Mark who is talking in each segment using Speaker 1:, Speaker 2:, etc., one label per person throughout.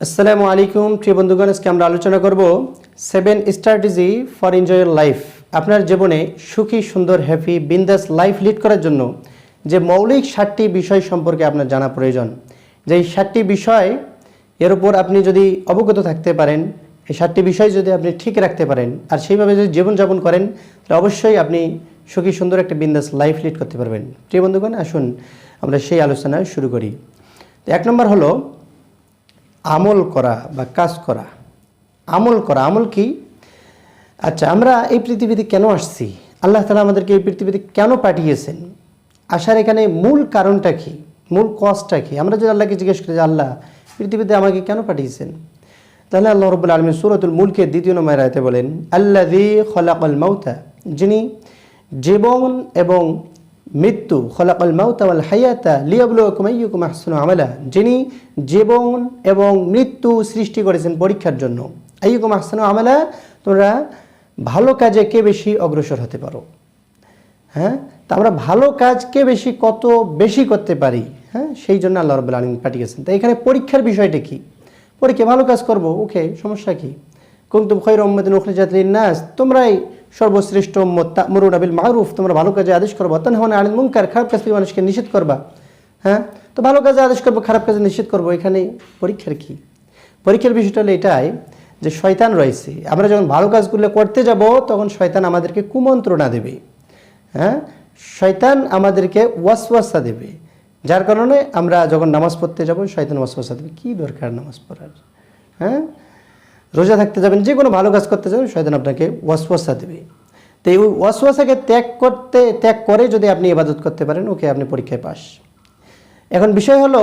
Speaker 1: আসসালামু আলাইকুম, প্রিয় বন্ধুগণ, আজকে আমরা আলোচনা করব সেভেন স্ট্র্যাটেজি ফর এনজয়ের লাইফ আপনার জীবনে সুখী, সুন্দর হ্যাপি বিন্দাস লাইফ লিড করার জন্য যে মৌলিক ষাটটি বিষয় সম্পর্কে আপনার জানা প্রয়োজন, যেই ষাটটি বিষয় এর উপর আপনি যদি অবগত থাকতে পারেন, এই ষাটটি বিষয় যদি আপনি ঠিক রাখতে পারেন, আর সেইভাবে যদি জীবনযাপন করেন, তাহলে অবশ্যই আপনি সুখী, সুন্দর একটা বিন্দাস লাইফ লিড করতে পারবেন। প্রিয় বন্ধুগণ, আসুন আমরা সেই আলোচনা শুরু করি। এক নম্বর হলো আমল করা বা কাজ করা। আমল করা, আমল কি? আচ্ছা আমরা এই পৃথিবীতে কেন আসছি? আল্লাহ তালা আমাদেরকে এই পৃথিবীতে কেন পাঠিয়েছেন? আসার এখানে মূল কারণটা কি? মূল কজটা কি? আমরা যদি আল্লাহকে জিজ্ঞেস করি যে, আল্লাহ, পৃথিবীতে আমাকে কেন পাঠিয়েছেন? তাহলে আল্লাহ রবুল্লা আলমী সুরতুল মুলকে দ্বিতীয় নম্বর রায়তে বলেন আল্লাহ খলাকল মাউতা যিনি জীবন এবং মৃত্যু, খলাকল মাউতাওয়াল হায়াতা লিয়াবলুকুম আইয়ুকুম আহসানু আমালা, যিনি জীবন এবং মৃত্যু সৃষ্টি করেছেন পরীক্ষার জন্য। আইয়ুকুম আহসানু আমালা, তোমরা ভালো কাজে কে বেশি অগ্রসর হতে পারো? হ্যাঁ? তা আমরা ভালো কাজ কে বেশি, কত বেশি করতে পারি? হ্যাঁ? সেই জন্য আল্লাহ রবুল্লা আলমিন পাঠিয়েছেন। তো এখানে পরীক্ষার বিষয়টা কি? পরীক্ষা ভালো কাজ করব, ওকে, সমস্যা কি? কুন্তুম খৈর উম্মদিন উখরিজাতিন নাস তোমরাই সর্বশ্রেষ্ঠ তা'মুরুন মারুফ, তোমরা ভালো কাজে আদেশ করবা। তানহাউনা আনিল মুনকার, খারাপ কাজ মানুষকে নিষেধ করবা। হ্যাঁ? তো ভালো কাজে আদেশ করব, খারাপ কাজে নিষেধ করব, এখানে পরীক্ষার কি? পরীক্ষার বিষয়টা হলো এটাই যে শয়তান রয়েছে। আমরা যখন ভালো কাজগুলো করতে যাব, তখন শয়তান আমাদেরকে কুমন্ত্রণা দেবে। হ্যাঁ? শয়তান আমাদেরকে ওয়াসওয়াসা দেবে। যার কারণে আমরা যখন নামাজ পড়তে যাব, শয়তান ওয়াসওয়াসা দেবে। কী দরকার নামাজ পড়ার? হ্যাঁ? রোজা থাকতে যাবেন, যে কোনো ভালো কাজ করতে যাবেন, শয়তান আপনাকে ওয়াসওয়াসা দেবে। তো এই ওয়াসওয়াসাকে ত্যাগ করতে, ত্যাগ করে যদি আপনি ইবাদত করতে পারেন, ওকে আপনি পরীক্ষায় পাস। এখন বিষয় হলো,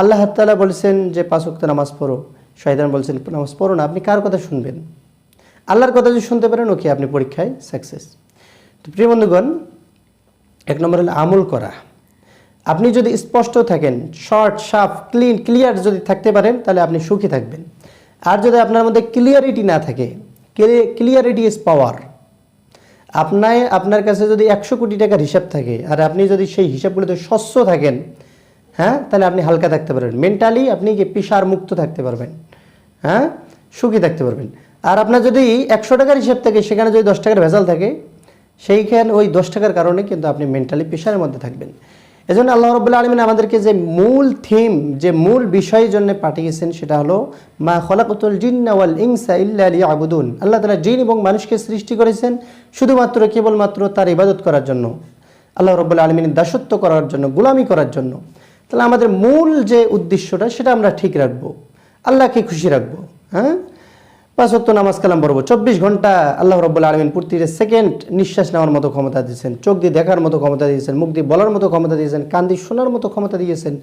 Speaker 1: আল্লাহ তাআলা বলেছেন যে পাঁচ নামাজ পড়ো। শয়তান বলছেন, নামাজ পড়ো না, আপনি কার কথা শুনবেন? আল্লাহর কথা যদি শুনতে পারেন, ওকে আপনি পরীক্ষায় সাকসেস তো প্রিয় বন্ধুগণ, এক নম্বর হলো আমল করা। আপনি যদি স্পষ্ট থাকেন শর্ট শার্প ক্লিন ক্লিয়ার যদি থাকতে পারেন, তাহলে আপনি সুখী থাকবেন। আর যদি আপনার মধ্যে ক্লিয়ারিটি না থাকে ক্লিয়ারিটি ইজ পাওয়ার আপনার আপনার কাছে যদি একশো কোটি টাকার হিসাব থাকে, আর আপনি যদি সেই হিসাবগুলোতে স্বচ্ছ থাকেন হ্যাঁ তাহলে আপনি হালকা থাকতে পারবেন। মেন্টালি আপনি কি পিসার মুক্ত থাকতে পারবেন হ্যাঁ সুখী থাকতে পারবেন। আর আপনার যদি একশো টাকার হিসাব থাকে, সেখানে যদি দশ টাকার ভেজাল থাকে, সেইখানে ওই দশ টাকার কারণে কিন্তু আপনি মেন্টালি প্রেশারের মধ্যে থাকবেন। এজন্য আল্লাহ রবুল্লা আলমিন আমাদেরকে যে মূল থিম যে মূল বিষয়ের জন্য পাঠিয়েছেন, সেটা হলো, মা খলাকতুল জিন্নাওয়াল ইংসা ইল্লা আবুদুন আল্লাহ তালা জিন এবং মানুষকে সৃষ্টি করেছেন শুধুমাত্র, কেবলমাত্র তার ইবাদত করার জন্য। আল্লাহ রবুল্লা আলমিনের দাসত্ব করার জন্য, গোলামি করার জন্য। তাহলে আমাদের মূল যে উদ্দেশ্যটা, সেটা আমরা ঠিক রাখব। আল্লাহকে খুশি রাখব হ্যাঁ? পাঁচ ওয়াক্ত নামাজ কালাম পড়ব। চব্বিশ ঘণ্টা আল্লাহ রব্বুল্লা আলমিন প্রতিটা সেকেন্ড নিঃশ্বাস নেওয়ার মতো ক্ষমতা দিয়েছেন, চোখ দিয়ে দেখার মতো ক্ষমতা দিয়েছেন, মুখ দিয়ে বলার মতো ক্ষমতা দিয়েছেন, কান দিয়ে শোনার মতো ক্ষমতা দিয়েছেন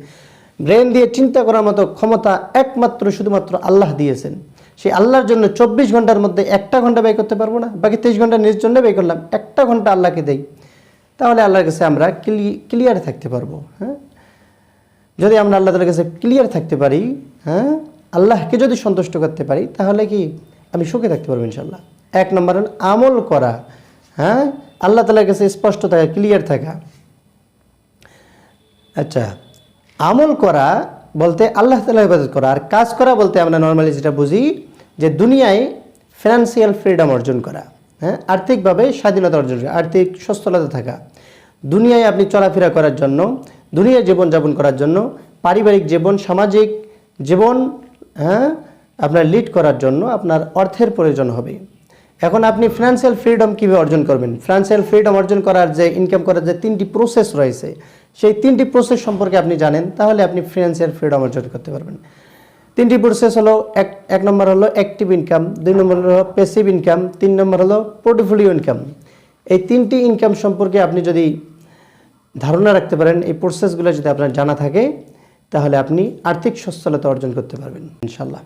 Speaker 1: ব্রেন দিয়ে চিন্তা করার মতো ক্ষমতা একমাত্র শুধুমাত্র আল্লাহ দিয়েছেন। সেই আল্লাহর জন্য চব্বিশ ঘণ্টার মধ্যে একটা ঘণ্টা ব্যয় করতে পারব না, বাকি তেইশ ঘণ্টা নিজের জন্য ব্যয় করলাম, একটা ঘণ্টা আল্লাহকে দেই, তাহলে আল্লাহর কাছে আমরা ক্লিয়ার থাকতে পারব হ্যাঁ? যদি আমরা আল্লাহ তালার কাছে ক্লিয়ার থাকতে পারি হ্যাঁ? আল্লাহকে যদি সন্তুষ্ট করতে পারি, তাহলে কি আমি সুখে থাকতে পারব ইনশাল্লাহ এক নম্বর হল আমল করা হ্যাঁ? আল্লাহ তালার কাছে স্পষ্ট থাকা ক্লিয়ার থাকা। আচ্ছা আমল করা বলতে আল্লাহ তালা হেফাজত করা, আর কাজ করা বলতে আমরা নর্মালি যেটা বুঝি, যে দুনিয়ায় ফিনান্সিয়াল ফ্রিডম অর্জন করা হ্যাঁ? আর্থিকভাবে স্বাধীনতা অর্জন করা, আর্থিক সচ্ছলতা থাকা। দুনিয়ায় আপনি চলাফেরা করার জন্য, দুনিয়ায় জীবনযাপন করার জন্য, পারিবারিক জীবন, সামাজিক জীবন হ্যাঁ? আপনার লিড করার জন্য আপনার অর্থের প্রয়োজন হবে। এখন আপনি ফিনান্সিয়াল ফ্রিডম কীভাবে অর্জন করবেন? ফিনান্সিয়াল ফ্রিডম অর্জন করার যে ইনকাম করার যে তিনটি প্রসেস রয়েছে, সেই তিনটি প্রসেস সম্পর্কে আপনি জানেন, তাহলে আপনি ফিনান্সিয়াল ফ্রিডম অর্জন করতে পারবেন। তিনটি প্রসেস হলো, এক এক নম্বর হলো অ্যাক্টিভ ইনকাম দুই নম্বর হলো প্যাসিভ ইনকাম তিন নম্বর হলো পোর্টফোলিও ইনকাম এই তিনটি ইনকাম সম্পর্কে আপনি যদি ধারণা রাখতে পারেন, এই প্রসেসগুলো যদি আপনার জানা থাকে তাহলে আপনি আর্থিক সচ্ছলতা অর্জন করতে পারবেন ইনশাল্লাহ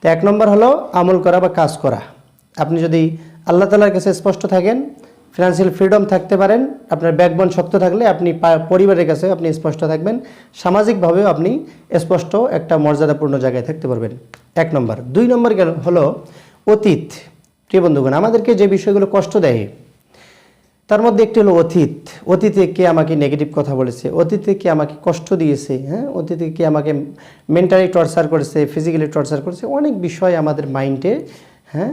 Speaker 1: তো এক নম্বর হলো আমল করা বা কাজ করা। আপনি যদি আল্লাহ তালার কাছে স্পষ্ট থাকেন ফিনান্সিয়াল ফ্রিডম থাকতে পারেন, আপনার ব্যাকবোন শক্ত থাকলে আপনি পরিবারের কাছে আপনি স্পষ্ট থাকবেন, সামাজিকভাবেও আপনি স্পষ্ট একটা মর্যাদাপূর্ণ জায়গায় থাকতে পারবেন। এক নম্বর। দুই নম্বর গেল হলো অতীত। প্রিয় বন্ধুগণ, আমাদেরকে যে বিষয়গুলো কষ্ট দেয় তার মধ্যে একটি হলো অতীত। অতীতে কে আমাকে নেগেটিভ কথা বলেছে? অতীতে কে আমাকে কষ্ট দিয়েছে? হ্যাঁ? অতীতে কে আমাকে মেন্টালি টর্চার করেছে ফিজিক্যালি টর্চার করেছে? অনেক বিষয় আমাদের মাইন্ডে হ্যাঁ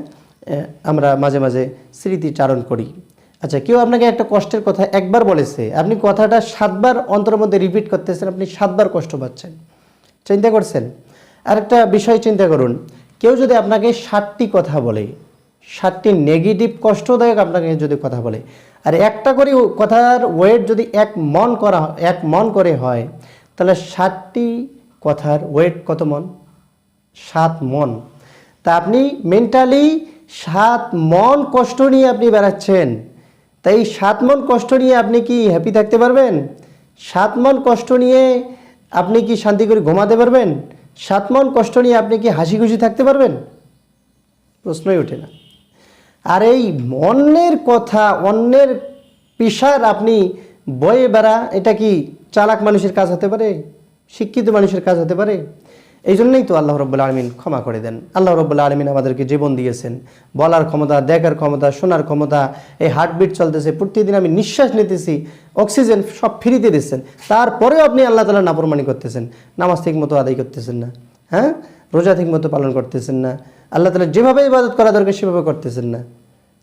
Speaker 1: আমরা মাঝে মাঝে স্মৃতিচারণ করি। আচ্ছা কেউ আপনাকে একটা কষ্টের কথা একবার বলেছে? আপনি কথাটা সাতবার অন্তরের মধ্যে রিপিট করতেছেন, আপনি সাতবার কষ্ট পাচ্ছেন। চিন্তা করছেন? আরেকটা বিষয় চিন্তা করুন। কেউ যদি আপনাকে ষাটটি কথা বলে ষাটটি নেগেটিভ কষ্টদায়ক আপনাকে যদি কথা বলে আর একটা করে কথার ওয়েট যদি এক মন করা এক মন করে হয়, তাহলে ষাটটি কথার ওয়েট কত মন? সাত মন। তা আপনি মেন্টালি সাত মন কষ্ট নিয়ে আপনি বেড়াচ্ছেন তাই সাত মন কষ্ট নিয়ে আপনি কি হ্যাপি থাকতে পারবেন? সাত মন কষ্ট নিয়ে আপনি কি শান্তি করে ঘুমাতে পারবেন? সাত মন কষ্ট নিয়ে আপনি কি হাসি খুশি থাকতে পারবেন? প্রশ্নই ওঠে না। আর এই অন্যের কথা, অন্যের পেশার আপনি বয়ে বেড়া, এটা কি চালাক মানুষের কাজ হতে পারে? শিক্ষিত মানুষের কাজ হতে পারে? এই জন্যই তো আল্লাহ রব্বুল্লা আলমিন ক্ষমা করে দেন। আল্লাহ রব্বুল্লা আলমিন আমাদেরকে জীবন দিয়েছেন। বলার ক্ষমতা, দেখার ক্ষমতা, শোনার ক্ষমতা, এই হার্টবিট চলতেছে। প্রতিদিন আমি নিঃশ্বাস নিতেছি, অক্সিজেন সব ফ্রিতে দিচ্ছেন। তারপরেও আপনি আল্লাহ তালা নাপরমানি করতেছেন। নামাজ ঠিক মতো আদায় করতেছেন না। হ্যাঁ? রোজা ঠিক মতো পালন করতেছেন না। আল্লাহ তালা যেভাবে ইবাদত করা দরকার, সেভাবে করতেছেন না।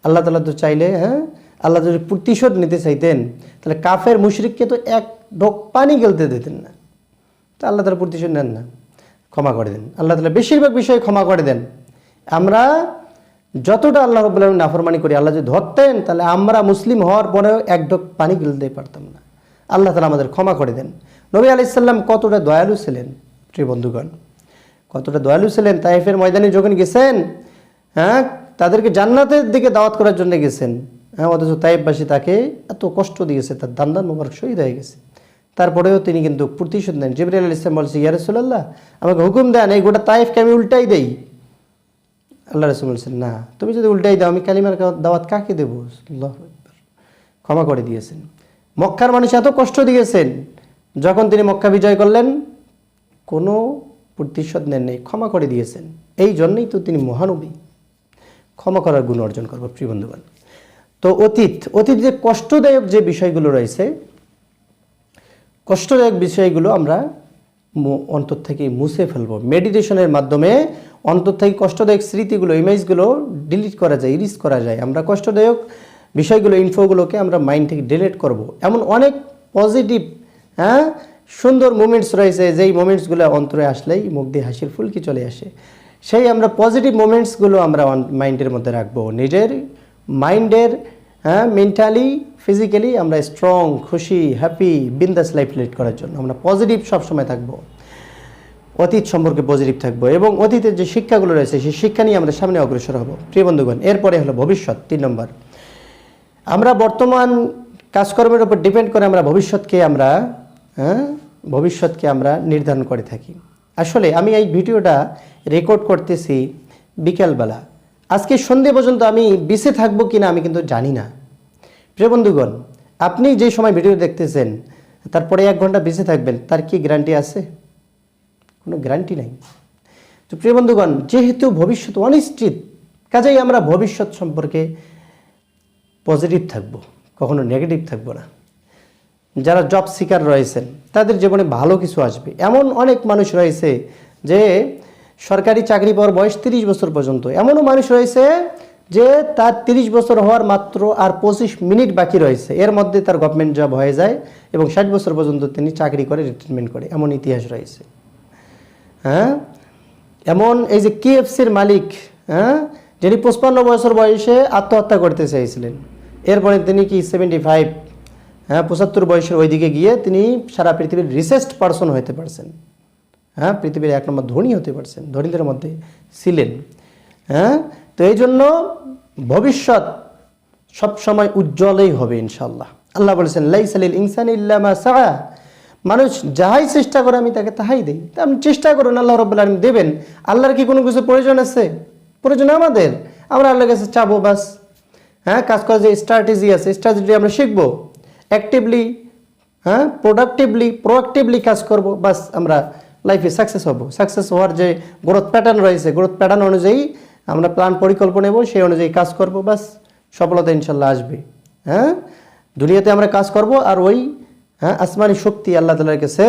Speaker 1: আল্লাহ তালা তো চাইলে হ্যাঁ? আল্লাহ যদি প্রতিশোধ নিতে চাইতেন, তাহলে কাফের মুশরিককে তো এক ঢোক পানি গেলতে দিতেন না। তো আল্লাহ তালা প্রতিশোধ নেন না, ক্ষমা করে দেন। আল্লাহ তালা বেশিরভাগ বিষয়ে ক্ষমা করে দেন। আমরা যতটা আল্লাহ রব্বুল আলমীর নাফরমানি করি, আল্লাহ যদি ধরতেন, তাহলে আমরা মুসলিম হওয়ার পরেও এক ঢোক পানি গেলতে পারতাম না। আল্লাহ তালা আমাদের ক্ষমা করে দেন। নবী আলাইসাল্লাম কতটা দয়ালু ছিলেন, প্রিয় বন্ধুগণ। কতটা দয়ালু ছিলেন? তাইফের ময়দানে যখন গেছেন হ্যাঁ তাদেরকে জান্নাতের দিকে দাওয়াত করার জন্য গেছেন হ্যাঁ অথচ তাইফবাসী তাকে এত কষ্ট দিয়েছে, তার দান্দান মোবারক শহীদ হয়ে গেছে। তারপরেও তিনি কিন্তু প্রতিশোধ নেন। জিবরিয়াল আল ইসলাম বলছে ইয়ারসুল্লাহ আমাকে হুকুম দেন, এই গোটা তাইফকে আমি উল্টাই দেই। আল্লাহ রসুল বলছেন, না, তুমি যদি উল্টাই দাও, আমি কালিমার দাওয়াত কাকে দেবো? ক্ষমা করে দিয়েছেন। মক্কার মানুষ এত কষ্ট দিয়েছেন, যখন তিনি মক্কা বিজয় করলেন, কোনো প্রতিশোধ নেন নেই, ক্ষমা করে দিয়েছেন। এই জন্যই তো তিনি মহানবী। ক্ষমা করার গুণ অর্জন করব, প্রিয় বন্ধুগণ। তো অতীত অতীত যে কষ্টদায়ক যে বিষয়গুলো রয়েছে, কষ্টদায়ক বিষয়গুলো আমরা অন্তর থেকে মুছে ফেলব। মেডিটেশনের মাধ্যমে অন্তর থেকে কষ্টদায়ক স্মৃতিগুলো, ইমেজগুলো ডিলিট করা যায়, ইরিজ করা যায়। আমরা কষ্টদায়ক বিষয়গুলো ইনফোগুলোকে আমরা মাইন্ড থেকে ডিলিট করব। এমন অনেক পজিটিভ হ্যাঁ সুন্দর মুমেন্টস রয়েছে, যেই মোমেন্টসগুলো অন্তরে আসলেই মুখ দিয়ে হাসির ফুলকি চলে আসে। সেই আমরা পজিটিভ মোমেন্টসগুলো আমরা মাইন্ডের মধ্যে রাখব। নিজের মাইন্ডের হ্যাঁ মেন্টালি ফিজিক্যালি আমরা স্ট্রং খুশি হ্যাপি বিন্দাস লাইফ লিড করার জন্য আমরা পজিটিভ সবসময় থাকব। অতীত সম্পর্কে পজিটিভ থাকব এবং অতীতের যে শিক্ষাগুলো রয়েছে, সেই শিক্ষা নিয়ে আমরা সামনে অগ্রসর হব। প্রিয় বন্ধুগণ, এরপরে হলো ভবিষ্যৎ, তিন নম্বর। আমরা বর্তমান কাজকর্মের উপর ডিপেন্ড করে আমরা ভবিষ্যৎকে আমরা ভবিষ্যৎকে আমরা নির্ধারণ করে থাকি। আসলে আমি এই ভিডিওটা রেকর্ড করতেছি বিকেলবেলা। আজকে সন্ধে পর্যন্ত আমি বেঁচে থাকব কিনা আমি কিন্তু জানি না। প্রিয় বন্ধুগণ, আপনি যে সময় ভিডিও দেখতেছেন, তারপরে এক ঘণ্টা বেঁচে থাকবেন, তার কি গ্যারান্টি আছে? কোনো গ্যারান্টি নাই। তো প্রিয় বন্ধুগণ, যেহেতু ভবিষ্যৎ অনিশ্চিত, কাজেই আমরা ভবিষ্যৎ সম্পর্কে পজিটিভ থাকব, কখনো নেগেটিভ থাকব না। যারা জব সিকার রয়েছেন তাদের জীবনে ভালো কিছু আসবে। এমন অনেক মানুষ রয়েছে যে সরকারি চাকরি পাওয়ার বয়স তিরিশ বছর পর্যন্ত। এমনও মানুষ রয়েছে যে তার তিরিশ বছর হওয়ার মাত্র আর পঁচিশ মিনিট বাকি রয়েছে। এর মধ্যে তার গভর্নমেন্ট জব হয়ে যায় এবং ষাট বছর পর্যন্ত তিনি চাকরি করে রিটায়ারমেন্ট করে। এমন ইতিহাস রয়েছে। হ্যাঁ? এমন এই যে কেএফসির মালিক হ্যাঁ? যিনি পঁচপান্ন বছর বয়সে আত্মহত্যা করতে চাইছিলেন এরপরে তিনি কি সেভেন্টি ফাইভ হ্যাঁ পঁচাত্তর বয়সের ওইদিকে গিয়ে তিনি সারা পৃথিবীর রিসেস্ট পার্সন হতে পারছেন। হ্যাঁ পৃথিবীর এক নম্বর ধনী হতে পারছেন, ধনীদের মধ্যে ছিলেন। হ্যাঁ তো এই জন্য ভবিষ্যৎ সবসময় উজ্জ্বলই হবে ইনশাল্লাহ আল্লাহ বলেছেন লাই লাইসালিল ইনসান ইল্লামা সাহা মানুষ যাহাই চেষ্টা করে, আমি তাকে তাহাই দিই। তা আপনি চেষ্টা করুন, আল্লাহ রব্বুল আলম দেবেন। আল্লাহর কি কোনো কিছু প্রয়োজন আছে? প্রয়োজন আমাদের। আমরা আল্লাহর কাছে চাবো, বাস। হ্যাঁ কাজ করার যে স্ট্র্যাটেজি আছে স্ট্র্যাটেজি আমরা শিখব। অ্যাক্টিভলি হ্যাঁ প্রোডাক্টিভলি প্রোয়াক্টিভলি কাজ করব, বাস আমরা লাইফে সাকসেস হব। সাকসেস হওয়ার যে গ্রোথ প্যাটার্ন রয়েছে গ্রোথ প্যাটার্ন অনুযায়ী আমরা প্ল্যান পরিকল্পনা নেব, সেই অনুযায়ী কাজ করব, বাস সফলতা ইনশাল্লাহ আসবে। হ্যাঁ দুনিয়াতে আমরা কাজ করব আর ওই হ্যাঁ আসমানি শক্তি আল্লাহ তালার কাছে,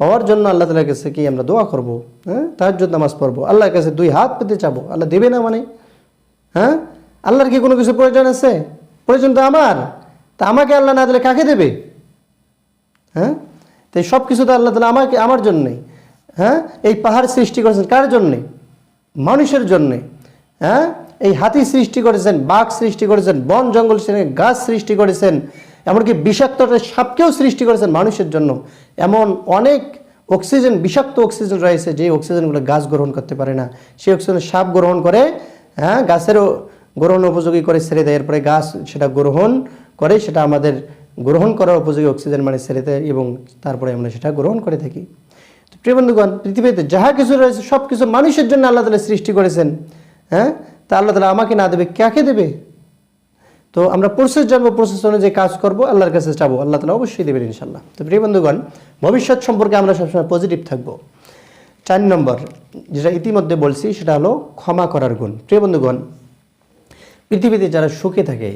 Speaker 1: পাওয়ার জন্য আল্লাহ তালার কাছে কি আমরা দোয়া করব হ্যাঁ তার জন্য নামাজ পড়ব। আল্লাহর কাছে দুই হাত পেতে চাবো, আল্লাহ দেবে না মানে হ্যাঁ আল্লাহর কি কোনো কিছু প্রয়োজন আছে? প্রয়োজন তো আমার। তা আমাকে আল্লাহ না দিলে কাকে দেবে? হ্যাঁ? তো এই সব কিছু তো আল্লাহ তালা আমাকে, আমার জন্যে হ্যাঁ? এই পাহাড় সৃষ্টি করেছেন কার জন্যে? মানুষের জন্যে। হ্যাঁ? এই হাতি সৃষ্টি করেছেন, বাঘ সৃষ্টি করেছেন, বন, জঙ্গল গাছ সৃষ্টি করেছেন, এমনকি বিষাক্ত সাপকেও সৃষ্টি করেছেন মানুষের জন্য। এমন অনেক অক্সিজেন, বিষাক্ত অক্সিজেন রয়েছে যে অক্সিজেনগুলো গাছ গ্রহণ করতে পারে না। সেই অক্সিজেন সাপ গ্রহণ করে হ্যাঁ? গাছেরও গ্রহণ উপযোগী করে ছেড়ে দেয়। এরপরে গাছ সেটা গ্রহণ করে, সেটা আমাদের গ্রহণ করার উপযোগী অক্সিজেন মানে ছেড়ে দেয় এবং তারপরে আমরা সেটা গ্রহণ করে থাকি। প্রিয় বন্ধুগণ, পৃথিবীতে যাহা কিছু রয়েছে সব কিছু মানুষের জন্য আল্লাহ তালা সৃষ্টি করেছেন। হ্যাঁ? তা আল্লাহ তালা আমাকে না দেবে, কাকে দেবে? তো আমরা প্রসেস জানব প্রসেস অনুযায়ী কাজ করব, আল্লাহর কাছে যাব, আল্লাহ তালা অবশ্যই দেবেন ইনশাল্লাহ তো প্রিয় বন্ধুগণ, ভবিষ্যৎ সম্পর্কে আমরা সবসময় পজিটিভ থাকব। চার নম্বর, যেটা ইতিমধ্যে বলছি, সেটা হলো ক্ষমা করার গুণ। প্রিয় বন্ধুগণ, পৃথিবীতে যারা সুখে থাকে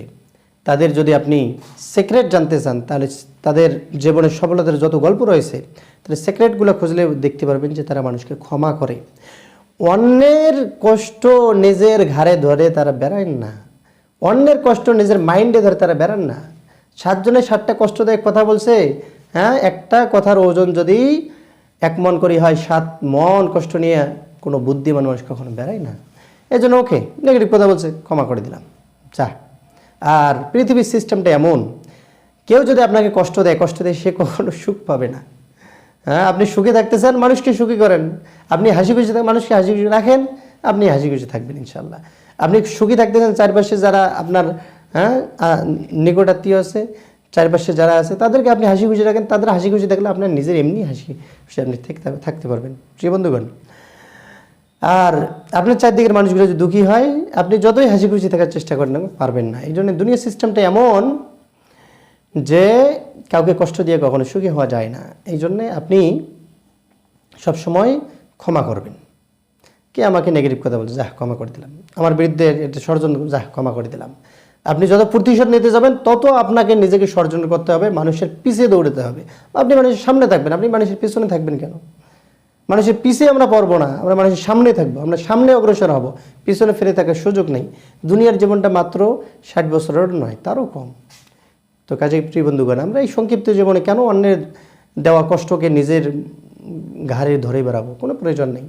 Speaker 1: তাদের যদি আপনি সিক্রেট জানতে চান, তাহলে তাদের জীবনের সফলতার যত গল্প রয়েছে তাহলে সিক্রেটগুলো খুঁজলে দেখতে পারবেন যে তারা মানুষকে ক্ষমা করে। অন্যের কষ্ট নিজের ঘাড়ে ধরে তারা বেড়ায় না। অন্যের কষ্ট নিজের মাইন্ডে ধরে তারা বেড়ান না। সাতজনে সাতটা কষ্টদায়ক কথা বলছে হ্যাঁ একটা কথার ওজন যদি এক মন করি হয়, সাত মন কষ্ট নিয়ে কোনো বুদ্ধিমান মানুষ কখনো বেড়ায় না। এই জন্য ওকে নেগেটিভ কথা বলছে, ক্ষমা করে দিলাম। যা। আর পৃথিবীর সিস্টেমটা এমন, কেউ যদি আপনাকে কষ্ট দেয় কষ্ট দেয় সে কখনো সুখ পাবে না। হ্যাঁ আপনি সুখে থাকতে চান, মানুষকে সুখী করেন। আপনি হাসি খুশি থাকেন মানুষকে হাসি খুশি রাখেন, আপনি হাসি খুশি থাকবেন ইনশাল্লাহ আপনি সুখী থাকতে চান, চারপাশে যারা আপনার হ্যাঁ নিকটাত্মীয় আছে, চারপাশে যারা আছে, তাদেরকে আপনি হাসি খুশি রাখেন, তাদের হাসি খুশি থাকলে আপনার নিজের এমনি হাসি খুশি আপনি থাকতে- থাকতে পারবেন। প্রিয় বন্ধুগণ আর আপনার চারদিকের মানুষগুলো যদি দুঃখী হয়, আপনি যতই হাসি খুশি থাকার চেষ্টা করেন পারবেন না। এই জন্য দুনিয়ার সিস্টেমটা এমন যে কাউকে কষ্ট দিয়ে কখনো সুখী হওয়া যায় না। এই জন্যে আপনি সবসময় ক্ষমা করবেন। কে আমাকে নেগেটিভ কথা বলছে? যাহ, ক্ষমা করে দিলাম। আমার বিরুদ্ধে এটা ষড়যন্ত্র, যাহ, ক্ষমা করে দিলাম। আপনি যত প্রতিশোধ নিতে যাবেন, তত আপনাকে নিজেকে ষড়যন্ত্র করতে হবে, মানুষের পিছিয়ে দৌড়াতে হবে। আপনি মানুষের সামনে থাকবেন, আপনি মানুষের পিছনে থাকবেন কেন? মানুষের পিছিয়ে আমরা পারব না, আমরা মানুষের সামনে থাকব, আমরা সামনে অগ্রসর হব। পিছনে ফিরে থাকার সুযোগ নেই। দুনিয়ার জীবনটা মাত্র ষাট বছরের নয়, তারও কম। তো কাজে প্রিয় বন্ধুগণ, আমরা এই সংক্ষিপ্ত জীবনে কেন অন্যের দেওয়া কষ্টকে নিজের ঘাড়ে ধরে বেড়াবো? কোনো প্রয়োজন নেই।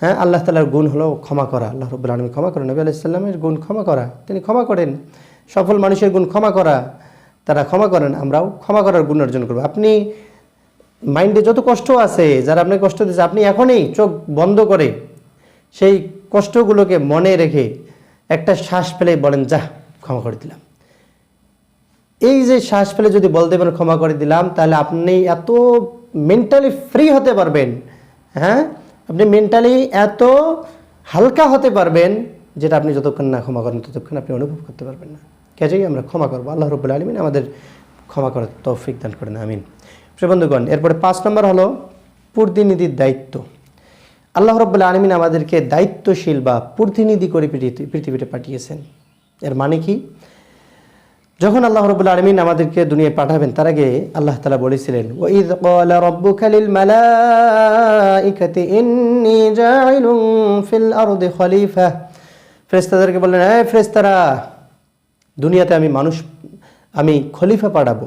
Speaker 1: হ্যাঁ আল্লাহ তালার গুণ হলো ক্ষমা করা। আল্লাহ রব্বুল আলমী ক্ষমা করেন। নবী আলাইসাল্লামের গুণ ক্ষমা করা। তিনি ক্ষমা করেন। সফল মানুষের গুণ ক্ষমা করা। তারা ক্ষমা করেন। আমরাও ক্ষমা করার গুণ অর্জন করব। আপনি মাইন্ডে যত কষ্ট আছে, যারা আপনাকে কষ্ট দিচ্ছে আপনি এখনই চোখ বন্ধ করে সেই কষ্টগুলোকে মনে রেখে একটা শ্বাস ফেলে বলেন যা ক্ষমা করে দিলাম। এই যে শ্বাস ফেলে যদি বলতে পারেন, ক্ষমা করে দিলাম, তাহলে আপনি এত মেন্টালি ফ্রি হতে পারবেন। হ্যাঁ? আপনি মেন্টালি এত হালকা হতে পারবেন, যেটা আপনি যতক্ষণ না ক্ষমা করেন, ততক্ষণ আপনি অনুভব করতে পারবেন না। কাজেই আমরা ক্ষমা করব। আল্লাহ রব্বুল আলমিন আমাদের ক্ষমা করার তৌফিক দান করেন, আমিন। বন্ধুগণ এরপরে পাঁচ নম্বর হলো প্রতিনিধির দায়িত্ব। আল্লাহ রব্বুল আলমিন আমাদেরকে দায়িত্বশীল বা প্রতিনিধি করে পৃথিবীতে পাঠিয়েছেন। এর মানে কি? যখন আল্লাহ রবুল্লা আলমিন আমাদেরকে দুনিয়ায় পাঠাবেন, তার আগে আল্লাহ তালা বলেছিলেন ফেরেশতাদেরকে বললেন হ্যাঁ ফেরেশতারা, দুনিয়াতে আমি মানুষ, আমি খলিফা পাঠাবো।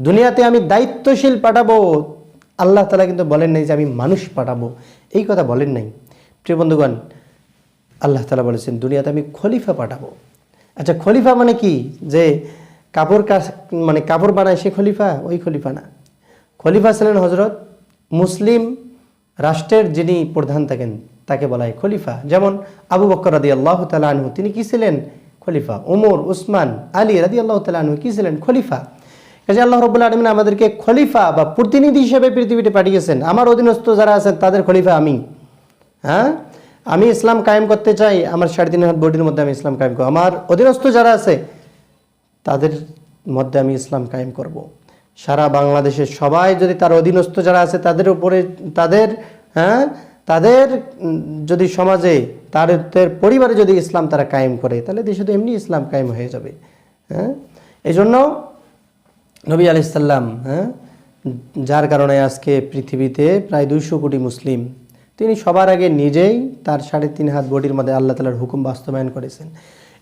Speaker 1: দুনিয়াতে আমি দায়িত্বশীল পাঠাবো। আল্লাহ তালা কিন্তু বলেন নাই যে আমি মানুষ পাঠাবো। এই কথা বলেন নাই। প্রিয় বন্ধুগণ, আল্লাহ তালা বলেছেন, দুনিয়াতে আমি খলিফা পাঠাবো। আচ্ছা খলিফা মানে কি? যে কাপড় মানে কাপড় বানায় সে খলিফা, ওই খলিফা না। খলিফা ছিলেন হজরত মুসলিম রাষ্ট্রের যিনি প্রধান থাকেন, তাকে বলা হয় খলিফা। যেমন আবু বক্কর রাদি আল্লাহ তালু তিনি কি ছিলেন? খলিফা। ওমর, উসমান, আলী রাদি আল্লাহ তালু কি ছিলেন? খলিফা। কাজে আল্লাহ রবুল্লা আলমিন আমাদেরকে খলিফা বা প্রতিনিধি হিসেবে পৃথিবীতে পাঠিয়েছেন। আমার অধীনস্থ যারা আছেন, তাদের খলিফা আমি। হ্যাঁ? আমি ইসলাম কায়েম করতে চাই, আমার সাড়ে তিন হাত বডির মধ্যে আমি ইসলাম কায়েম করব। আমার অধীনস্থ যারা আছে, তাদের মধ্যে আমি ইসলাম কায়েম করব। সারা বাংলাদেশের সবাই যদি তার অধীনস্থ যারা আছে, তাদের উপরে, তাদের হ্যাঁ? তাদের যদি সমাজে, তাদের পরিবারে যদি ইসলাম তারা কায়েম করে, তাহলে দেশে তো এমনি ইসলাম কায়েম হয়ে যাবে। হ্যাঁ? এই জন্য নবী আলাইসাল্লাম হ্যাঁ? যার কারণে আজকে পৃথিবীতে প্রায় দুইশো কোটি মুসলিম। তিনি সবার আগে নিজেই তার সাড়ে তিন হাত বডির মধ্যে আল্লাহ তালার হুকুম বাস্তবায়ন করেছেন।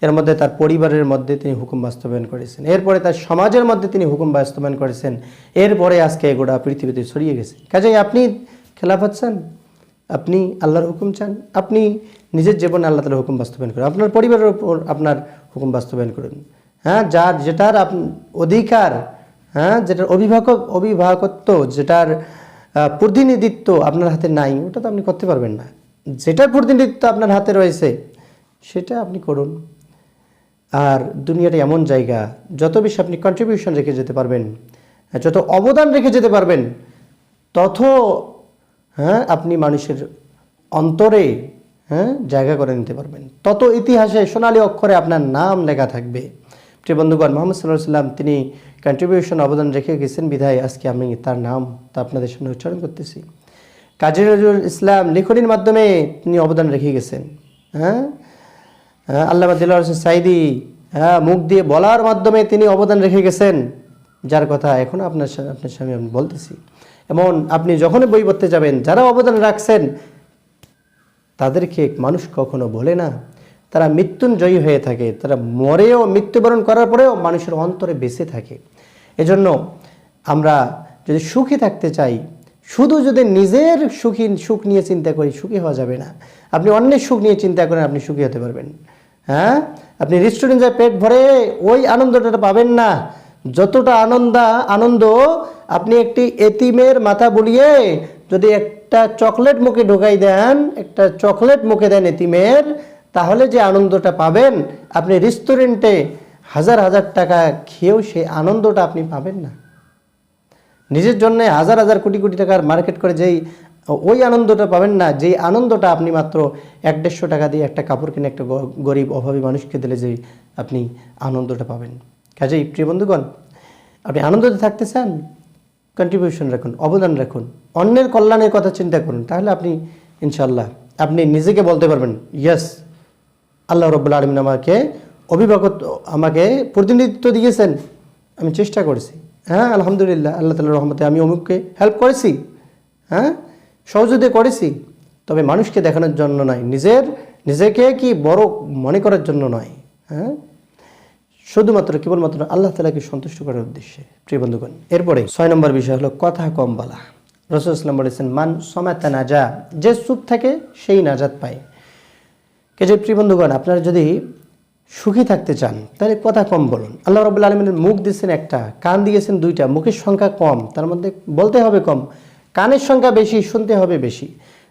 Speaker 1: এর মধ্যে তার পরিবারের মধ্যে তিনি হুকুম বাস্তবায়ন করেছেন। এরপরে তার সমাজের মধ্যে তিনি হুকুম বাস্তবায়ন করেছেন। এরপরে আজকে গোটা পৃথিবীতে ছড়িয়ে গেছে। কাজেই আপনি খেলাফত চান, আপনি আল্লাহর হুকুম চান, আপনি নিজের জীবনে আল্লাহ তালার হুকুম বাস্তবায়ন করুন, আপনার পরিবারের উপর আপনার হুকুম বাস্তবায়ন করুন। হ্যাঁ যার যেটার অধিকার হ্যাঁ যেটার অভিভাবক, অভিভাবকত্ব, যেটার প্রতিনিধিত্ব আপনার হাতে নাই, ওটা তো আপনি করতে পারবেন না। যেটার প্রতিনিধিত্ব আপনার হাতে রয়েছে, সেটা আপনি করুন। আর দুনিয়াটা এমন জায়গা, যত বেশি আপনি কন্ট্রিবিউশন রেখে যেতে পারবেন, যত অবদান রেখে যেতে পারবেন, তত হ্যাঁ আপনি মানুষের অন্তরে হ্যাঁ জায়গা করে নিতে পারবেন। তত ইতিহাসে সোনালী অক্ষরে আপনার নাম লেখা থাকবে। প্রিয় বন্ধুগণ, মোহাম্মদ সাল্লাহ সাল্লাম তিনি কন্ট্রিবিউশন অবদান রেখে গেছেন বিধায় আজকে আমি তার নাম তা আপনাদের সামনে উচ্চারণ করতেছি। কাজী নজরুল ইসলাম লিখনির মাধ্যমে তিনি অবদান রেখে গেছেন। হ্যাঁ? হ্যাঁ আল্লাহ দিল হোসেন সাইদি হ্যাঁ মুখ দিয়ে বলার মাধ্যমে তিনি অবদান রেখে গেছেন। যার কথা এখন আপনার আপনার সামনে আমি বলতেছি। এমন আপনি যখনই বই পড়তে যাবেন, যারা অবদান রাখছেন, তাদেরকে মানুষ কখনো বলে না। তারা মৃত্যুঞ্জয়ী হয়ে থাকে। তারা মরেও মৃত্যুবরণ করার পরেও মানুষের অন্তরে বেঁচে থাকে। এজন্য আমরা যদি সুখী থাকতে চাই, শুধু যদি নিজের সুখী, সুখ নিয়ে চিন্তা করি, সুখী হওয়া যাবে না। আপনি অন্যের সুখ নিয়ে চিন্তা করেন, আপনি সুখী হতে পারবেন। হ্যাঁ? আপনি রেস্টুরেন্ট যায় পেট ভরে, ওই আনন্দটা পাবেন না। যতটা আনন্দা, আনন্দ আপনি একটি এতিমের মাথা বুলিয়ে যদি একটা চকলেট মুখে ঢোকাই দেন, একটা চকলেট মুখে দেন এতিমের তাহলে যে আনন্দটা পাবেন, আপনি রেস্টুরেন্টে হাজার হাজার টাকা খেয়েও সেই আনন্দটা আপনি পাবেন না। নিজের জন্য হাজার হাজার কোটি কোটি টাকার মার্কেট করে যেই ওই আনন্দটা পাবেন না, যেই আনন্দটা আপনি মাত্র এক দেড়শো টাকা দিয়ে একটা কাপড় কিনে একটা গরিব, অভাবী মানুষকে দিলে যেই আপনি আনন্দটা পাবেন। কাজেই প্রিয় বন্ধুগণ, আপনি আনন্দতে থাকতে চান? কন্ট্রিবিউশন রাখুন, অবদান রাখুন, অন্যের কল্যাণের কথা চিন্তা করুন, তাহলে আপনি ইনশাল্লাহ আপনি নিজেকে বলতে পারবেন ইয়েস আল্লাহ রব্বুল আলমিন আমাকে অভিভাবক, আমাকে প্রতিনিধিত্ব দিয়েছেন। আমি চেষ্টা করেছি। হ্যাঁ আলহামদুলিল্লাহ, আল্লাহ তাল্লাহ রহমতে আমি অমুককে হেল্প করেছি। হ্যাঁ সহযোগিতা করেছি। তবে মানুষকে দেখানোর জন্য নয়, নিজের, নিজেকে কি বড় মনে করার জন্য নয়। হ্যাঁ শুধুমাত্র, কেবলমাত্র আল্লাহ তালাকে সন্তুষ্ট করার উদ্দেশ্যে। প্রিয় বন্ধুগণ, এরপরে ছয় নম্বর বিষয় হলো কথা কম বলা। রসুল ইসলাম বলেছেন, মান সমাতা নাজা যে চুপ থাকে, সেই নাজাত পায়। কে যে প্রিয় বন্ধুগণ, আপনারা যদি সুখী থাকতে চান, তাহলে কথা কম বলুন। আল্লাহ রবুল্লা আলমিনের মুখ দিয়েছেন একটা, কান দিয়েছেন দুইটা, মুখের সংখ্যা কম, তার মধ্যে বলতে হবে কম, কানের সংখ্যা বেশি, শুনতে হবে বেশি।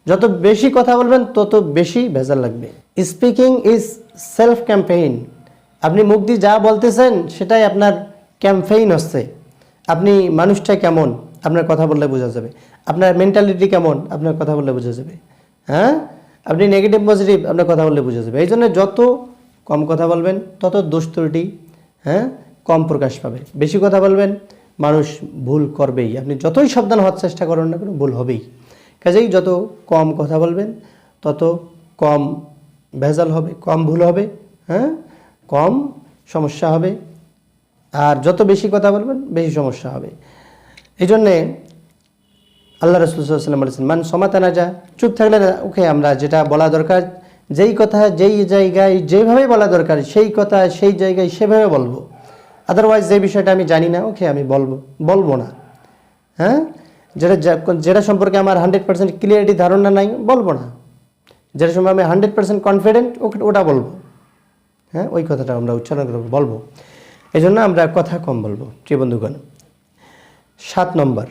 Speaker 1: যত বেশি কথা বলবেন, তত বেশি ভেজাল লাগবে। স্পিকিং ইজ সেলফ ক্যাম্পেইন আপনি মুখ দিয়ে যা বলতেছেন, সেটাই আপনার ক্যাম্পেইন হচ্ছে। আপনি মানুষটা কেমন, আপনার কথা বললে বোঝা যাবে। আপনার মেন্টালিটি কেমন, আপনার কথা বললে বোঝা যাবে। হ্যাঁ? আপনি নেগেটিভ পজিটিভ আপনার কথা বললে বুঝে যাবে। এই জন্য যত কম কথা বলবেন, তত দোষ ত্রুটি হ্যাঁ কম প্রকাশ পাবে। বেশি কথা বলবেন, মানুষ ভুল করবেই। আপনি যতই সাবধান হওয়ার চেষ্টা করেন না কোনো, ভুল হবেই। কাজেই যত কম কথা বলবেন, তত কম ভেজাল হবে, কম ভুল হবে হ্যাঁ কম সমস্যা হবে। আর যত বেশি কথা বলবেন, বেশি সমস্যা হবে। এই জন্যে আল্লাহ রসুলাম বলেছেন, মান সমাতানা যা চুপ থাকলে না, ওকে আমরা যেটা বলা দরকার, যেই কথা, যেই জায়গায় যেভাবে বলা দরকার, সেই কথা, সেই জায়গায় সেভাবে বলব। আদারওয়াইজ যে বিষয়টা আমি জানি না, ওকে আমি বলব বলব না। হ্যাঁ? যেটা যেটা সম্পর্কে আমার হান্ড্রেড পার্সেন্ট ক্লিয়ারিটি ধারণা নাই, বলব না। যেটা সম্পর্কে আমি হান্ড্রেড পার্সেন্ট কনফিডেন্ট, ওকে, ওটা বলব। হ্যাঁ? ওই কথাটা আমরা উচ্চারণ করব, বলব। এই জন্য আমরা কথা কম বলব, প্রিয় বন্ধুগণ। সাত নম্বর।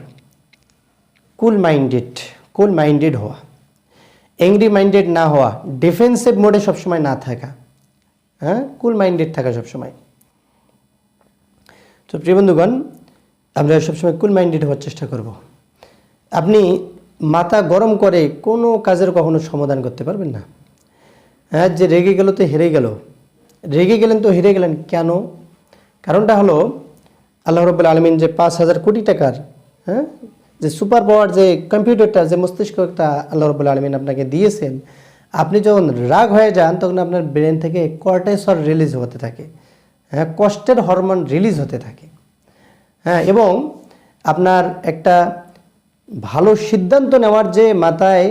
Speaker 1: কুল মাইন্ডেড কুল মাইন্ডেড হওয়া। অ্যাংরি মাইন্ডেড না হওয়া ডিফেন্সিভ মোডে সবসময় না থাকা। হ্যাঁ? কুল মাইন্ডেড থাকা সবসময়। তো প্রিয় বন্ধুগণ, আমরা সবসময় কুল মাইন্ডেড হওয়ার চেষ্টা করব। আপনি মাথা গরম করে কোনো কাজের কখনো সমাধান করতে পারবেন না। হ্যাঁ যে রেগে গেল তো হেরে গেল। রেগে গেলেন তো হেরে গেলেন কেন? কারণটা হলো, আল্লাহ রব্বুল আলমিন যে পাঁচ হাজার কোটি টাকার হ্যাঁ? যে সুপার পাওয়ার যে কম্পিউটারটা, যে মস্তিষ্কটা আল্লাহ রব্বুল আলমিন আপনাকে দিয়েছেন, আপনি যখন রাগ হয়ে যান, তখন আপনার ব্রেন থেকে কর্টাইসর রিলিজ হতে থাকে। হ্যাঁ কষ্টের হরমোন রিলিজ হতে থাকে। হ্যাঁ এবং আপনার একটা ভালো সিদ্ধান্ত নেওয়ার যে মাথায়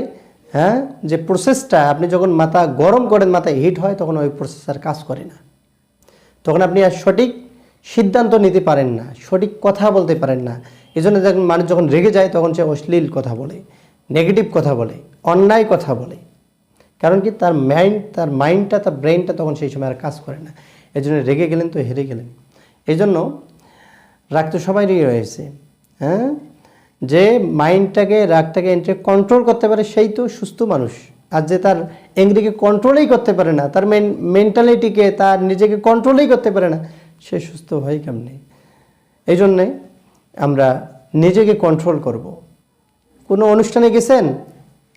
Speaker 1: হ্যাঁ যে প্রসেসটা আপনি যখন মাথা গরম করেন মাথায় হিট হয়, তখন ওই প্রসেস আর কাজ করে না। তখন আপনি আর সঠিক সিদ্ধান্ত নিতে পারেন না, সঠিক কথা বলতে পারেন না। এই জন্য যখন মানুষ যখন রেগে যায় তখন সে অশ্লীল কথা বলে নেগেটিভ কথা বলে, অন্যায় কথা বলে। কারণ কি তার মাইন্ড তার মাইন্ডটা তার ব্রেনটা তখন সেই সময় আর কাজ করে না। এই জন্য রেগে গেলেন তো হেরে গেলেন। এই জন্য রাগ তো সবাইরই রয়েছে হ্যাঁ? যে মাইন্ডটাকে রাগটাকে এন্ট্রি কন্ট্রোল করতে পারে সেই তো সুস্থ মানুষ। আর যে তার এংরিকে কন্ট্রোলেই করতে পারে না, তার মেন মেন্টালিটিকে তার নিজেকে কন্ট্রোলেই করতে পারে না সে সুস্থ হয় কেমনি? এই জন্যে আমরা নিজেকে কন্ট্রোল করব। কোনো অনুষ্ঠানে গেছেন?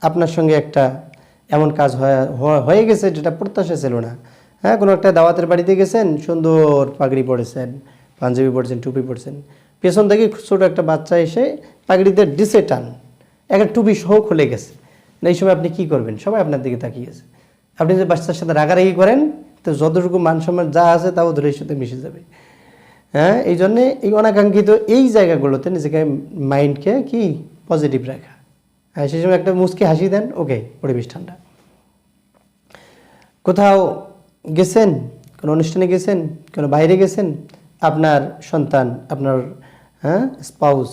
Speaker 1: আপনার সঙ্গে একটা এমন কাজ হয়ে- গেছে যেটা প্রত্যাশা ছিল না। হ্যাঁ কোনো একটা দাওয়াতের বাড়িতে গেছেন? সুন্দর পাগড়ি পরেছেন, পাঞ্জাবি পরেছেন, টুপি পরেছেন। পেছন থেকে ছোটো একটা বাচ্চা এসে পাগড়িতে ডিসে টান। একটা টুপি সহ খুলে গেছে। এই সময় আপনি কি করবেন? সবাই আপনার দিকে তাকিয়েছে আপনি যে বাচ্চার সাথে রাগারাগি করেন তো যতটুকু মান সম্মান যা আছে তাও ধরে সাথে মিশে যাবে। হ্যাঁ এই জন্যে এই অনাকাঙ্ক্ষিত এই জায়গাগুলোতে নিজেকে মাইন্ডকে কি পজিটিভ রাখা। হ্যাঁ সেই সময় একটা মুচকি হাসি দেন ওকে পরিবেশ ঠান্ডা। কোথাও গেছেন, কোনো অনুষ্ঠানে গেছেন, কোনো বাইরে গেছেন, আপনার সন্তান, আপনার হ্যাঁ স্পাউস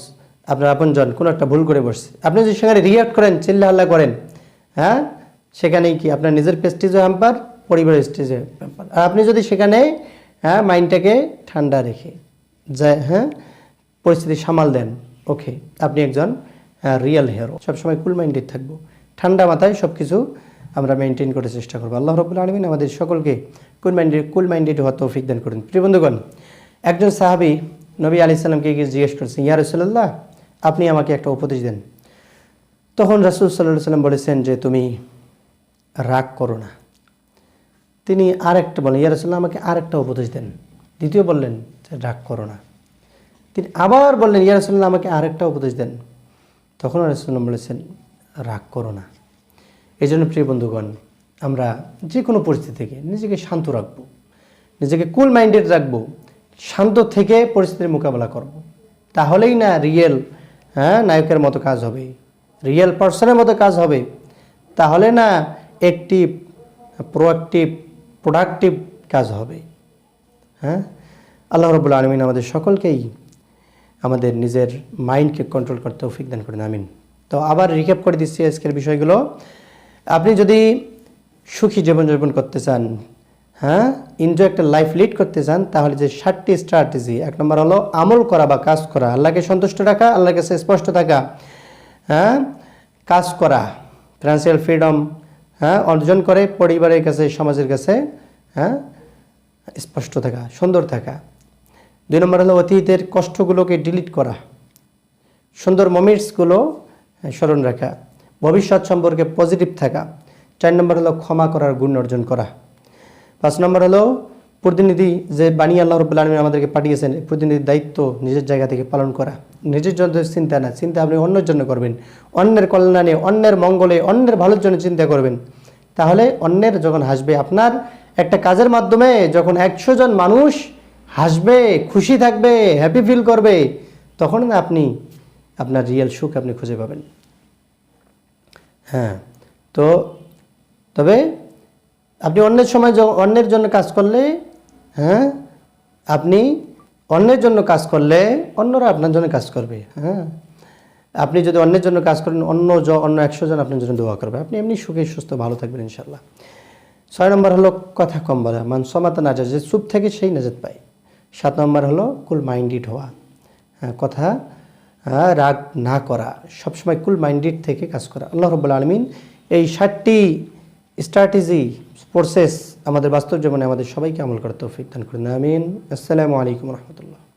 Speaker 1: আপনার আপনজন কোনো একটা ভুল করে বসছে। আপনি যদি সেখানে রিয়াক্ট করেন চিল্লা হাল্লা করেন হ্যাঁ সেখানেই কি আপনার নিজের প্রেস্টিজও হ্যাম্পার পরিবারের স্টেজে ব্যাপার। আর আপনি যদি সেখানে হ্যাঁ মাইন্ডটাকে ঠান্ডা রেখে যায় হ্যাঁ পরিস্থিতি সামাল দেন ওকে আপনি একজন রিয়েল হিরো সবসময় কুল মাইন্ডেড থাকব। ঠান্ডা মাথায় সব কিছু আমরা মেনটেন করার চেষ্টা করব। আল্লাহ রবুল্লা আলমিন আমাদের সকলকে কুল মাইন্ডেড কুল মাইন্ডেড হওয়া তৌফিক দান করুন। প্রিয় বন্ধুগণ, একজন সাহাবি নবী আলি সাল্লামকে গিয়ে জিজ্ঞেস করছেন, ইয়া রসুল্লাহ আপনি আমাকে একটা উপদেশ দেন। তখন রাসুল সাল্লাহ সাল্লাম বলেছেন যে, তুমি রাগ করো না। তিনি আরেকটা বলেন ইয়া রসুল্লাহ আমাকে আরেকটা উপদেশ দেন। দ্বিতীয় বললেন যে রাগ করো না। তিনি আবার বললেন, ইয়া রসুল্লাহ আমাকে আরেকটা উপদেশ দেন। তখন রসুল্লাম বলেছেন, রাগ করো না। এই জন্য প্রিয় বন্ধুগণ, আমরা যে কোনো পরিস্থিতি থেকে নিজেকে শান্ত রাখব, নিজেকে কুল মাইন্ডেড রাখব, শান্ত থেকে পরিস্থিতির মোকাবেলা করব। তাহলেই না রিয়েল হ্যাঁ নায়কের মতো কাজ হবে রিয়েল পার্সনের মতো কাজ হবে। তাহলে না অ্যাক্টিভ প্রোয়াক্টিভ প্রোডাক্টিভ কাজ হবে। হ্যাঁ? আল্লাহ রবুল্লা আলমিন আমাদের সকলকেই আমাদের নিজের মাইন্ডকে কন্ট্রোল করতে তৌফিক দান করেন, আমিন। তো আবার রিক্যাপ করে দিচ্ছি আজকের বিষয়গুলো। আপনি যদি সুখী জীবনযাপন করতে চান হ্যাঁ? এনজয় একটা লাইফ লিড করতে চান, তাহলে যে ষাটটি স্ট্র্যাটেজি এক নম্বর হলো আমল করা বা কাজ করা, আল্লাহকে সন্তুষ্ট রাখা, আল্লাহর কাছে স্পষ্ট থাকা হ্যাঁ? কাজ করা ফিনান্সিয়াল ফ্রিডম হ্যাঁ অর্জন করে পরিবারের কাছে, সমাজের কাছে হ্যাঁ স্পষ্ট থাকা, সুন্দর থাকা। দুই নম্বর হলো অতীতের কষ্টগুলোকে ডিলিট করা। সুন্দর মোমেন্টসগুলো স্মরণ রাখা। ভবিষ্যৎ সম্পর্কে পজিটিভ থাকা। চার নম্বর হলো ক্ষমা করার গুণ অর্জন করা। পাঁচ নম্বর হলো প্রতিনিধি যে বাণী আল্লাহ রবুল্লা আলমী আমাদেরকে পাঠিয়েছেন প্রতিনিধির দায়িত্ব নিজের জায়গা থেকে পালন করা। নিজের জন্য চিন্তা না, চিন্তা আপনি অন্যের জন্য করবেন। অন্যের কল্যাণে, অন্যের মঙ্গলে, অন্যের ভালোর জন্য চিন্তা করবেন। তাহলে অন্যের যখন হাসবে, আপনার একটা কাজের মাধ্যমে যখন একশো জন মানুষ হাসবে, খুশি থাকবে হ্যাপি ফিল করবে, তখন না আপনি আপনার রিয়েল সুখ আপনি খুঁজে পাবেন। হ্যাঁ তো তবে আপনি অন্যের সময় অন্যের জন্য কাজ করলে হ্যাঁ? আপনি অন্যের জন্য কাজ করলে অন্যরা আপনার জন্য কাজ করবে হ্যাঁ? আপনি যদি অন্যের জন্য কাজ করেন অন্য জ- অন্য একশো জন আপনার জন্য দোয়া করবে। আপনি এমনি সুখে সুস্থ ভালো থাকবেন ইনশাল্লাহ ছয় নম্বর হলো কথা কম বলা। মান সমাতা নাজাত যে চুপ থেকে সেই নাজাত পায়। সাত নম্বর হলো কুল মাইন্ডেড হওয়া। হ্যাঁ, কথা হ্যাঁ, রাগ না করা। সবসময় কুল মাইন্ডেড থেকে কাজ করা। আল্লাহ রব্বুল আলমিন এই ষাটটি স্ট্র্যাটেজি প্রসেস আমাদের বাস্তব জীবনে আমাদের সবাইকে আমল করতে তৌফিক দান করুন। আমিন। আসসালামু আলাইকুম রহমতুল্লাহ।